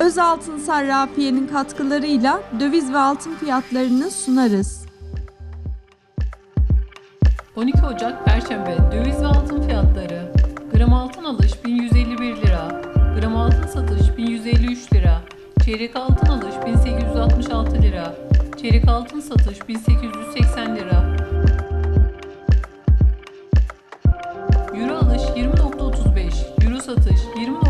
Özaltın Sarrafiye'nin katkılarıyla döviz ve altın fiyatlarını sunarız. 12 Ocak Perşembe döviz ve altın fiyatları. Gram altın alış 1151 lira. Gram altın satış 1153 lira. Çeyrek altın alış 1866 lira. Çeyrek altın satış 1880 lira. Euro alış 20.35 Euro satış 20.